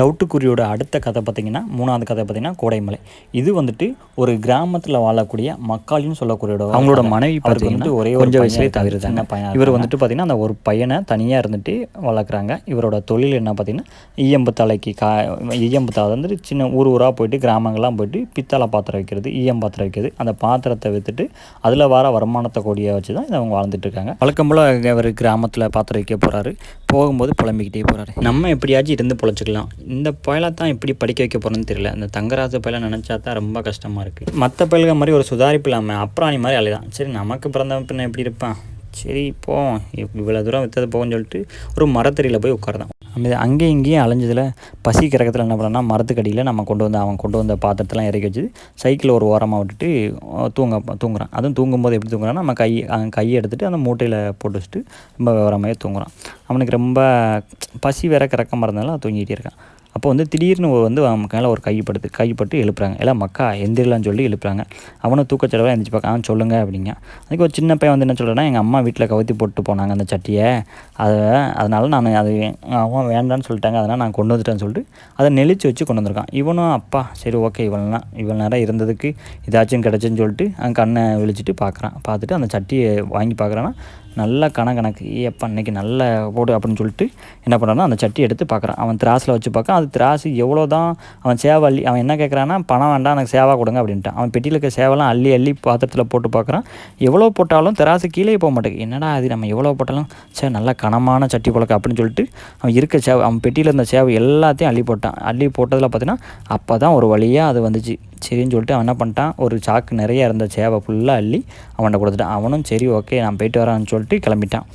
தவிட்டுக்குருவியோட அடுத்த கதை பார்த்திங்கன்னா மூணாவது கதை பார்த்திங்கன்னா கோடைமலை. இது வந்துட்டு ஒரு கிராமத்தில் வாழக்கூடிய மக்காளின்னு சொல்லக்கூடிய அவங்களோட மனைவி பார்த்திங்கன்னா ஒரே கொஞ்சம் வயசுலேயே தவிர்த்தாங்க இவர் வந்துட்டு பார்த்திங்கன்னா அந்த ஒரு பையனை தனியாக இருந்துட்டு வளர்க்குறாங்க. இவரோட தொழில் என்ன பார்த்திங்கன்னா ஈயம்பு தலைக்கு கா ஈயம்பு தலை வந்துட்டு சின்ன ஊர் ஊராக போயிட்டு கிராமங்கள்லாம் போயிட்டு பித்தளை பாத்திரம் வைக்கிறது ஈயம் பாத்திரம் வைக்கிறது அந்த பாத்திரத்தை விற்றுட்டு அதில் வர வருமானத்தை கொடியை வச்சு தான் இதை அவங்க வாழ்ந்துட்டு இருக்காங்க. வழக்கம் போல் அவர் கிராமத்தில் பாத்திரம் வைக்க போகிறாரு போகும்போது புலம்பிக்கிட்டே போகிறாரு நம்ம எப்படியாச்சும் இருந்து பொழைச்சிக்கலாம். இந்த பயலை தான் எப்படி படிக்க வைக்க போகிறோன்னு தெரியல. அந்த தங்கராசு பயலை நினச்சா தான் ரொம்ப கஷ்டமாக இருக்குது மற்ற பயல்கள் மாதிரி ஒரு சுதாரிப்பு இல்லாமல் அப்புறம் மாதிரி அழுதான். சரி நமக்கு பிறந்த பின்ன எப்படி இருப்பான்? சரி போவோம் இவ்வளோ தூரம் விற்றது போகும்னு சொல்லிட்டு ஒரு மரத்தறியில் போய் உட்கார்தான் அந்த அங்கேயும் இங்கேயும் அலைஞ்சதில் பசி கிறக்கத்தில் என்ன பண்ணோம்னா மரத்துக்கடியில் நம்ம கொண்டு வந்து அவன் கொண்டு வந்த பாத்திரத்தெல்லாம் இறக்கி வச்சு சைக்கிள் ஒரு ஓரமாக விட்டுட்டு தூங்க தூங்குறான். அதுவும் தூங்கும்போது எப்படி தூங்குறான்னா நம்ம கை அவன் கையை எடுத்துகிட்டு அந்த மூட்டையில் போட்டு வச்சுட்டு ரொம்ப விவரமாகவே தூங்குறான். அவனுக்கு ரொம்ப பசி வேற கிறக்கமாக இருந்தாலும் தூங்கிட்டே இருக்கான். அப்போ வந்து திடீர்னு வந்து அவன் மேலே ஒரு கைப்படுத்து கைப்பட்டு எழுப்புறாங்க. எல்லாம் மக்கா எந்திரலான்னு சொல்லி எழுப்புறாங்க. அவனும் தூக்கச்சடவை எந்திரிச்சு பார்க்க அவன் சொல்லுங்க அப்படிங்க. அதுக்கு ஒரு சின்ன பையன் வந்து என்ன சொல்கிறேன்னா எங்கள் அம்மா வீட்டில் கவுத்தி போட்டு போனாங்க அந்த சட்டியை. அதை அதனால் நான் அது அவன் வேண்டான்னு சொல்லிட்டாங்க அதனால் நான் கொண்டு வந்துட்டேன்னு சொல்லிட்டு அதை நெளிச்சு வச்சு கொண்டு வந்திருக்கான். இவனும் அப்பா சரி ஓகே இவனெலாம் இவ்வளோ நேரம் இருந்ததுக்கு ஏதாச்சும் கிடச்சுன்னு சொல்லிட்டு அவன் கண்ணை விழிச்சிட்டு பார்க்குறான். பார்த்துட்டு அந்த சட்டியை வாங்கி பார்க்குறான்னா நல்லா கண கணக்கு ஏப்பா நல்லா நல்ல போடு அப்படின்னு சொல்லிட்டு என்ன பண்ணுறான்னா அந்த சட்டி எடுத்து பார்க்குறான் அவன் திராஸில் வச்சு பார்க்கான் அது திராசு எவ்வளோ தான் அவன் சேவை அள்ளி அவன் என்ன கேட்குறான்னா பணம் வேண்டாம் எனக்கு சேவா கொடுங்க அப்படின்ட்டான். அவன் பெட்டியில் இருக்க சேவெல்லாம் அள்ளி அள்ளி பாத்திரத்தில் போட்டு பார்க்குறான் எவ்வளோ போட்டாலும் திராசு கீழே போக மாட்டேங்குது. என்னடா அது நம்ம எவ்வளோ போட்டாலும் சே நல்ல கனமான சட்டி போலக்க அப்படின்னு சொல்லிட்டு அவன் இருக்க சேவை அவன் பெட்டியில் இருந்த சேவை எல்லாத்தையும் அள்ளி போட்டான். அள்ளி போட்டதில் பார்த்தீங்கன்னா அப்போ தான் ஒரு வழியாக அது வந்துச்சு. சரின்னு சொல்லிட்டு அவன் என்ன பண்ணிட்டான்? ஒரு சாக்கு நிறைய இருந்த சேவை ஃபுல்லாக அள்ளி அவன்கிட்ட கொடுத்துட்டான். அவனும் சரி ஓகே நான் போயிட்டு வரேன்னு சொல்லிட்டு கிளம்பிட்டான்.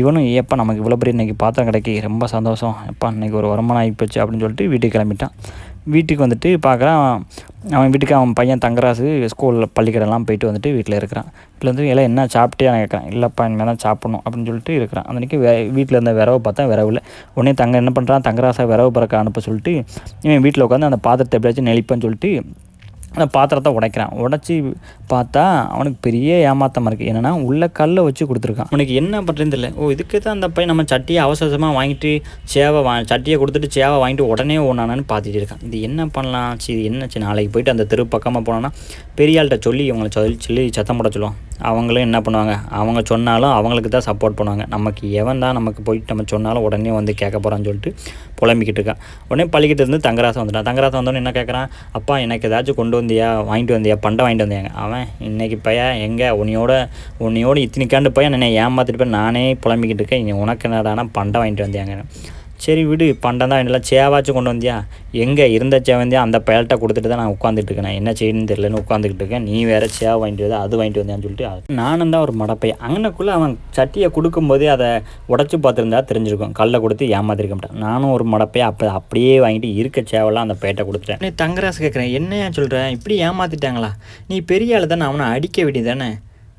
இவனும் ஏப்பா நமக்கு இவ்வளோ பெரிய இன்றைக்கி பாத்திரம் கிடைக்கி ரொம்ப சந்தோஷம். எப்பா இன்றைக்கி ஒரு வருமானம் ஆகிப்போச்சு அப்படின்னு சொல்லிட்டு வீட்டுக்கு கிளம்பிட்டான். வீட்டுக்கு வந்துட்டு பார்க்குறான் அவன் வீட்டுக்கு அவன் பையன் தங்கராசு ஸ்கூலில் பள்ளிக்கடெல்லாம் போயிட்டு வந்துட்டு வீட்டில் இருக்கிறான். வீட்டில் வந்து எல்லாம் என்ன சாப்பிட்டே நான் கேட்குறேன். இல்லைப்பா இனிமேல் தான் சாப்பிடணும் அப்படின்னு சொல்லிட்டு இருக்கிறான். அன்றைக்கி வே வீட்டில் இருந்த விரவை பார்த்தா விரவு இல்லை. உடனே தங்க என்ன பண்ணுறான் தங்கராசை விரவு பிறக்க அனுப்ப சொல்லிட்டு இவன் வீட்டில் உட்காந்து அந்த பாத்திரத்தை எப்படியாச்சும் நெளிப்பேன்னு சொல்லிட்டு அந்த பாத்திரத்தை உடைக்கிறான். உடச்சி பார்த்தா அவனுக்கு பெரிய ஏமாத்தமாக இருக்குது என்னென்னா உள்ள கல்லை வச்சு கொடுத்துருக்கான். அவனுக்கு என்ன பண்ணுறதுன்னு தெரியல. ஓ இதுக்கு தான் அந்த பையன் நம்ம சட்டியை அவசரமாக வாங்கிட்டு சேவை வா சட்டியை கொடுத்துட்டு சேவை வாங்கிட்டு உடனே ஓனானான்னு பார்த்துட்டு இருக்கான். இது என்ன பண்ணலாம்? சரி என்ன? சரி நாளைக்கு போயிட்டு அந்த தெரு பக்கமாக போனோன்னா பெரிய ஆள்கிட்ட சொல்லி இவங்களை சொல்லி சொல்லி சத்தம் போட சொல்லுவான். அவங்களும் என்ன பண்ணுவாங்க? அவங்க சொன்னாலும் அவங்களுக்கு தான் சப்போர்ட் பண்ணுவாங்க. நமக்கு எவன் தான் நமக்கு போயிட்டு நம்ம சொன்னாலும் உடனே வந்து கேட்க போகிறான்னு சொல்லிட்டு புலம்பிக்கிட்டு இருக்கான் உடனே பள்ளிக்கிட்டு இருந்து தங்கராசம் வந்துட்டான். தங்கராசம் வந்தோடனே என்ன கேட்குறான்? அப்பா எனக்கு ஏதாச்சும் கொண்டு வந்தியா? வாங்கிட்டு வந்தியா? பண்டை வாங்கிட்டு வந்தியாங்க. அவன் இன்னைக்கு பையன் எங்கே? உன்னையோட உன்னையோட இத்தனைக்காண்டு பையன் என்னை ஏமாத்திட்டு போய் நானே புலம்பிக்கிட்டு இருக்கேன். உனக்கு என்னடானா பண்டை வாங்கிட்டு வந்தியாங்க சரி விடு பண்டம் தான் எல்லாம் சேவாச்சும் கொண்டு வந்தியா? எங்கே இருந்த சேவந்தியா அந்த பயல்கிட்ட கொடுத்துட்டு தான் நான் உட்காந்துட்டு இருக்கேன். என்ன செய்யணும்னு தெரியலன்னு உட்காந்துக்கிட்டு இருக்கேன். நீ வேறு சேவை வாங்கிட்டு வந்தா அது வாங்கிட்டு வந்தியான்னு சொல்லிட்டு நானும் தான் ஒரு மடப்பை. அங்கனக்குள்ளே அவன் சட்டியை கொடுக்கும்போதே அதை உடச்சி பார்த்துருந்தா தெரிஞ்சிருக்கும். கல்லை கொடுத்து ஏமாத்திருக்க மாட்டான் நானும் ஒரு மடப்பை அப்போ அப்படியே வாங்கிட்டு இருக்க சேவைலாம் அந்த பேட்டை கொடுத்துட்டேன். நீ தங்கராசு கேட்குறேன் என்னையா சொல்கிறேன் இப்படி ஏமாத்திட்டாங்களா? நீ பெரிய ஆள் தானே அவனை அடிக்க வேண்டியது தானே?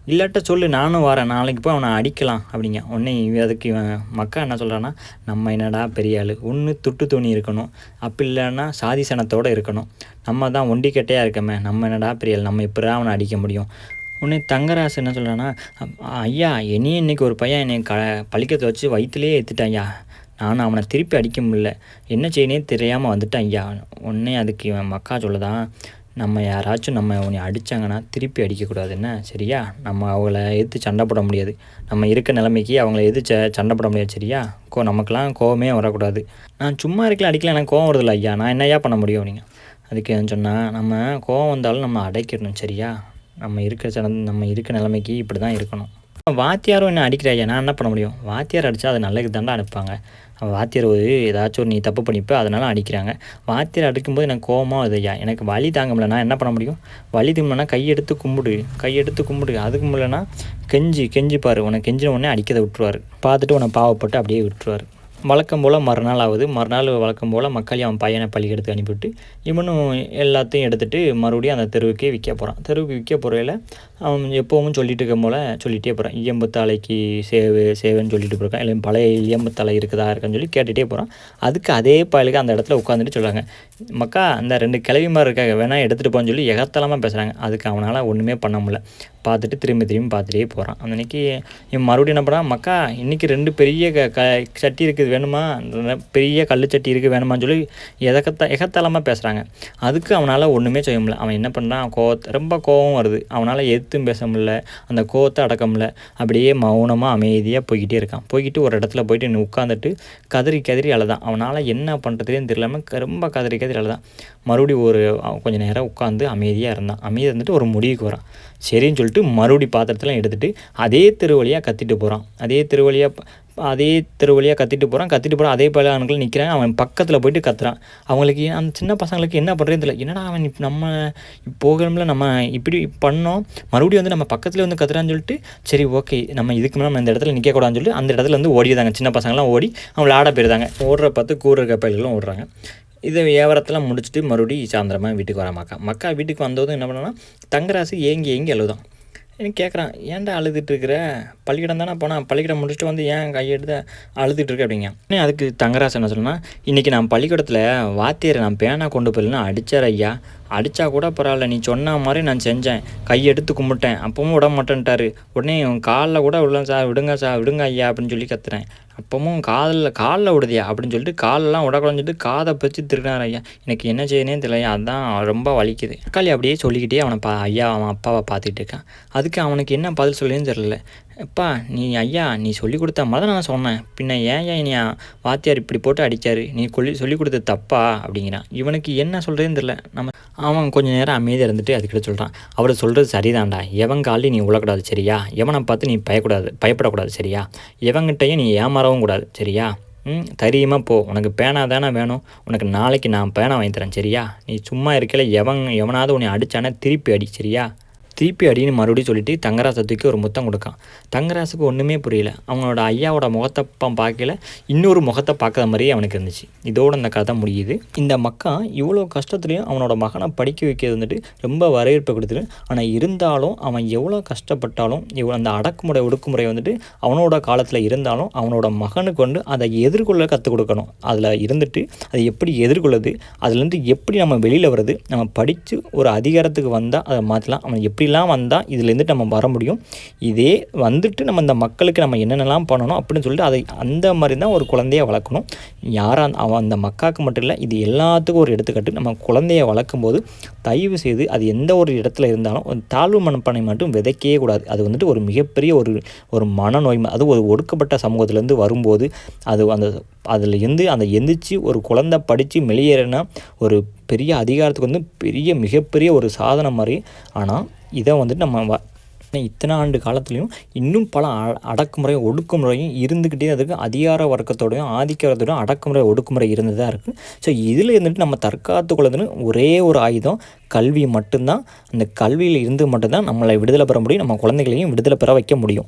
இல்லாட்ட சொல்லு நானும் வரேன். நாளைக்கு போய் அவனை அடிக்கலாம் அப்படிங்க. உடனே இவன் அதுக்கு இவன் மக்கா என்ன சொல்கிறான்னா நம்ம என்னடா பெரிய ஆள்? ஒன்று துட்டு துணி இருக்கணும். அப்படி இல்லைன்னா சாதி சனத்தோடு இருக்கணும். நம்ம தான் ஒண்டி கட்டையாக இருக்கமே. நம்ம என்னடா பெரிய ஆள்? நம்ம எப்படா அவனை அடிக்க முடியும்? உடனே தங்கராசு என்ன சொல்கிறான்னா ஐயா என்னையும் இன்னைக்கு ஒரு பையன் என்னை க பழிக்கத்தை வச்சு வயிற்றுலேயே ஏற்றுட்டான் ஐயா. நானும் அவனை திருப்பி அடிக்க முடியல. என்ன செய்யனே தெரியாமல் வந்துட்டான் ஐயா. உடனே அதுக்கு இவன் மக்கா சொல்லுதான் நம்ம யாராச்சும் நம்ம உன்னை அடித்தாங்கன்னா திருப்பி அடிக்கக்கூடாது என்ன சரியா? நம்ம அவங்கள எதிர்த்து சண்டை போட முடியாது. நம்ம இருக்க நிலைமைக்கு அவங்கள எதிர்த்து சண்டை போட முடியாது சரியா? கோ நமக்கெல்லாம் கோவமே வரக்கூடாது. நான் சும்மா இருக்கலாம் அடிக்கலாம் எனக்கு கோவம் வருதில்ல ஐயா. நான் என்னையா பண்ண முடியும் நீங்கள் அதுக்கு சொன்னால் நம்ம கோவம் வந்தாலும் நம்ம அடைக்கிடணும் சரியா? நம்ம இருக்கிற சட நம்ம இருக்க நிலைமைக்கு இப்படி தான் இருக்கணும். வாத்தியாரும் என்ன அடிக்கிற ஐயா நான் என்ன பண்ண முடியும்? வாத்தியார் அடித்தா அது நல்லதுக்கு தாண்டா அனுப்பாங்க அவன் வாத்தியார் ஒரு ஏதாச்சும் ஒரு நீ தப்பு பண்ணிப்போ அதனால அடிக்கிறாங்க. வாத்தியார் அடிக்கும்போது எனக்கு கோபமாக ஐயா. எனக்கு வலி தாங்க முடியல. நான் என்ன பண்ண முடியும்? வலி திரும்பினா கையெடுத்து கும்பிடு. கையெடுத்து கும்பிடு. அதுக்கு முடியலன்னா கெஞ்சி கெஞ்சிப்பார் உனக்கு கெஞ்சின உடனே அடிக்கதை விட்டுருவார். பார்த்துட்டு உன்னை பாவப்பட்டு அப்படியே விட்டுருவார். வழக்கம் போல் மறுநாள் ஆகுது. மறுநாள் வழக்கம் போல் மக்களையும் அவன் பையனை பள்ளிக்கெடுத்து அனுப்பிவிட்டு இவனும் எல்லாத்தையும் எடுத்துகிட்டு மறுபடியும் அந்த தெருவுக்கே விற்க போகிறான் தெருவுக்கு விற்க போகிறதில் அவன் எப்போவும் சொல்லிட்டு இருக்க போல் சொல்லிகிட்டே போகிறான் இயம்பு சேவு சேவைன்னு சொல்லிட்டு போயிருக்கான். இல்லை பழைய இயம்புத்தலை இருக்குதா இருக்கான்னு சொல்லி கேட்டுகிட்டே போகிறான் அதுக்கு அதே பயலுக்கு அந்த இடத்துல உட்காந்துட்டு சொல்கிறாங்க மக்கா அந்த ரெண்டு கிளவிமார் மாதிரி இருக்காங்க. வேணால் எடுத்துகிட்டு போன்னு சொல்லி எகத்தலமாக பேசுகிறாங்க அதுக்கு அவனால் ஒன்றுமே பண்ண முடியல. பார்த்துட்டு திரும்பி திரும்பி பார்த்துட்டே போகிறான் அன்னைக்கு இவன் மறுபடியும் என்ன பண்ணுறான் மக்கா இன்றைக்கி ரெண்டு பெரிய க க சட்டி இருக்குது. வேணுமா? பெரிய கல்லுச்சட்டி இருக்குது வேணுமான்னு சொல்லி எதக்கத்த எகத்தலமாக பேசுகிறாங்க அதுக்கு அவனால் ஒன்றுமே செய்ய முடியல. அவன் என்ன பண்ணுறான் கோவத்தை ரொம்ப கோவம் வருது. அவனால் எதுவும் பேச முடியல. அந்த கோவத்தை அடக்க முடியல. அப்படியே மௌனமாக அமைதியாக போய்கிட்டே இருக்கான். போய்கிட்டு ஒரு இடத்துல போயிட்டு நீ உட்காந்துட்டு கதறி கதறி அழுதான். அவனால் என்ன பண்ணுறதுன்னு தெரியலாமல் ரொம்ப கதறி கதறி அழுதான். மறுபடியும் ஒரு கொஞ்ச நேரம் உட்காந்து அமைதியாக இருந்தான். அமைதியாக இருந்துட்டு ஒரு முடிவுக்கு வரான். சரின்னு சொல்லிட்டு மறுபடி பாத்திரத்தெல்லாம் எடுத்துகிட்டு அதே தெரு வழியாக கத்திட்டு போகிறான் அதே தெரு வழியாக அதே தெரு வழியாக கத்திட்டு போகிறான் கத்திட்டு போகிறான் அதே பல ஆண்கள் நிற்கிறாங்க அவன் பக்கத்தில் போயிட்டு கத்துறான். அவங்களுக்கு அந்த சின்ன பசங்களுக்கு என்ன பண்ணுறதுன்னு தெரியல. என்னடா அவன் நம்ம போகிறோம்ல நம்ம இப்படி பண்ணோம். மறுபடியும் வந்து நம்ம பக்கத்தில் வந்து கத்துறான்னு சொல்லிட்டு சரி ஓகே நம்ம இதுக்கு மேலே நம்ம இந்த இடத்துல நிற்கக்கூடாதுன்னு சொல்லிட்டு அந்த இடத்துல வந்து ஓடிதாங்க சின்ன பசங்களாம் ஓடி அவங்கள ஆட போயிருந்தாங்க ஓடுற பார்த்து கூடுற கப்பல்களும் ஓடுறாங்க. இதை வியாபாரத்தெல்லாம் முடிச்சுட்டு மறுபடியும் சாயந்தரமாக வீட்டுக்கு வர மக்கா. மக்கா வீட்டுக்கு வந்ததும் என்ன பண்ணோன்னா தங்கராசு ஏங்கி ஏங்கி அழுதான் எனக்கு கேட்குறான் ஏன்டா அழுதுட்டு இருக்கிற தானே போனால் பள்ளிக்கூடம் முடிச்சுட்டு வந்து ஏன் கையெடுத்து அழுதுட்டு இருக்க அப்படிங்க. அதுக்கு தங்கராசன் என்ன சொல்லணும்னா இன்றைக்கி நான் பள்ளிக்கூடத்தில் வாத்தியரை நான் பேனா கொண்டு போயிடலாம் அடித்தார் ஐயா. அடித்தா கூட பரவாயில்ல நீ சொன்ன மாதிரி நான் செஞ்சேன். கையெடுத்து கும்பிட்டேன். அப்பவும் விட மாட்டேன்ட்டாரு. உடனே உன் காலில் கூட விடலாம் சார் விடுங்க சார் விடுங்க ஐயா அப்படின்னு சொல்லி கத்துறேன். அப்பவும் காலில் காலில் விடுதியா அப்படின்னு சொல்லிட்டு காலெல்லாம் விடக்கூடாதுன்னு சொல்லிட்டு காதை பிடிச்சி திருடினார் ஐயா. எனக்கு என்ன செய்யணே தெரியல அதான் ரொம்ப வலிக்குது. தக்காளி அப்படியே சொல்லிக்கிட்டே அவனை பா ஐயா அவன் அப்பாவை பார்த்துக்கிட்டு இருக்கான். அதுக்கு அவனுக்கு என்ன பதில் சொல்லுன்னு தெரியல. எப்பா நீ ஐயா நீ சொல்லி கொடுத்த மாதிரி தான் நான் சொன்னேன். பின்ன ஏன் ஏன் நீ வாத்தியார் இப்படி போட்டு அடித்தார் நீ கொல்லி சொல்லி கொடுத்த தப்பா? அப்படிங்கிறான். இவனுக்கு என்ன சொல்கிறதுன்னு தெரில நம்ம அவன் கொஞ்சம் நேரம் அமைதியாக இருந்துட்டு அதுக்கிட்ட சொல்கிறான் அவர் சொல்கிறது சரிதான்டா. எவன் காலையும் நீ உழக்கூடாது சரியா? எவனை பார்த்து நீ பயக்கூடாது பயப்படக்கூடாது சரியா? எவங்கிட்டையும் நீ ஏமாறவும் கூடாது சரியா? ம் தைரியமாக போ. உனக்கு பேனா தானே வேணும். உனக்கு நாளைக்கு நான் பேனா வாங்கி தரேன் சரியா? நீ சும்மா இருக்கல எவன் எவனாவது உன்னை அடித்தானே திருப்பி அடி சரியா? திருப்பி அடின்னு மறுபடியும் சொல்லிட்டு தங்கராசை தூக்கி ஒரு முத்தம் கொடுக்கான். தங்கராசுக்கு ஒன்றுமே புரியல. அவனோட ஐயாவோட முகத்தை பார்க்கல. இன்னொரு முகத்தை பார்க்குற மாதிரியே அவனுக்கு இருந்துச்சு. இதோட அந்த கதை முடியுது. இந்த மக்கா இவ்வளோ கஷ்டத்துலையும் அவனோட மகனை படிக்க வைக்கிறது வந்துட்டு ரொம்ப வரவேற்பு கொடுத்துரு. ஆனால் இருந்தாலும் அவன் எவ்வளோ கஷ்டப்பட்டாலும் இவ்வளோ அந்த அடக்குமுறை ஒடுக்குமுறை வந்துட்டு அவனோட காலத்தில் இருந்தாலும் அவனோட மகனுக்கு வந்து அதை எதிர்கொள்ள கற்றுக் கொடுக்கணும். அதில் இருந்துட்டு அதை எப்படி எதிர்கொள்ளுது அதுலேருந்து எப்படி நம்ம வெளியில் வருது நம்ம படித்து ஒரு அதிகாரத்துக்கு வந்தால் அதை மாற்றலாம் அவன் எப்படி இப்படிலாம் வந்தால் இதுலேருந்து நம்ம வர முடியும். இதே வந்துட்டு நம்ம இந்த மக்களுக்கு நம்ம என்னென்னலாம் பண்ணணும் அப்படின்னு சொல்லிட்டு அதை அந்த மாதிரி தான் ஒரு குழந்தைய வளர்க்கணும். யாராக அவன் அந்த மக்காவுக்கு மட்டும் இல்லை இது எல்லாத்துக்கும் ஒரு எடுத்துக்காட்டு. நம்ம குழந்தைய வளர்க்கும் போது தயவு செய்து அது எந்த ஒரு இடத்துல இருந்தாலும் ஒரு தாழ்வு மனப்பானை மட்டும் விதைக்கவே கூடாது. அது வந்துட்டு ஒரு மிகப்பெரிய ஒரு ஒரு மனநோய் அது ஒரு ஒடுக்கப்பட்ட சமூகத்திலேருந்து வரும்போது அது அந்த அதில் இருந்து அந்த எந்திரிச்சு ஒரு குழந்தை படித்து வெளியேறினா ஒரு பெரிய அதிகாரத்துக்கு வந்து பெரிய மிகப்பெரிய ஒரு சாதனை மாதிரி. ஆனால் இதை வந்துட்டு நம்ம வ- இத்தனை ஆண்டு காலத்துலேயும் இன்னும் பல அ- அடக்குமுறை ஒடுக்குமுறையும் இருந்துக்கிட்டே அதுக்கு அதிகார வர்க்கத்தோடையும் ஆதிக்க வர்க்கத்தோடையும் அடக்குமுறை ஒடுக்குமுறை இருந்து தான் இருக்குது ஸோ இதில் இருந்துட்டு நம்ம தற்காத்து கொள்ளுதுன்னு ஒரே ஒரு ஆயுதம் கல்வி மட்டும்தான். அந்த கல்வியில் இருந்து மட்டும்தான் நம்மளை விடுதலை பெற முடியும். நம்ம குழந்தைகளையும் விடுதலை பெற வைக்க முடியும்.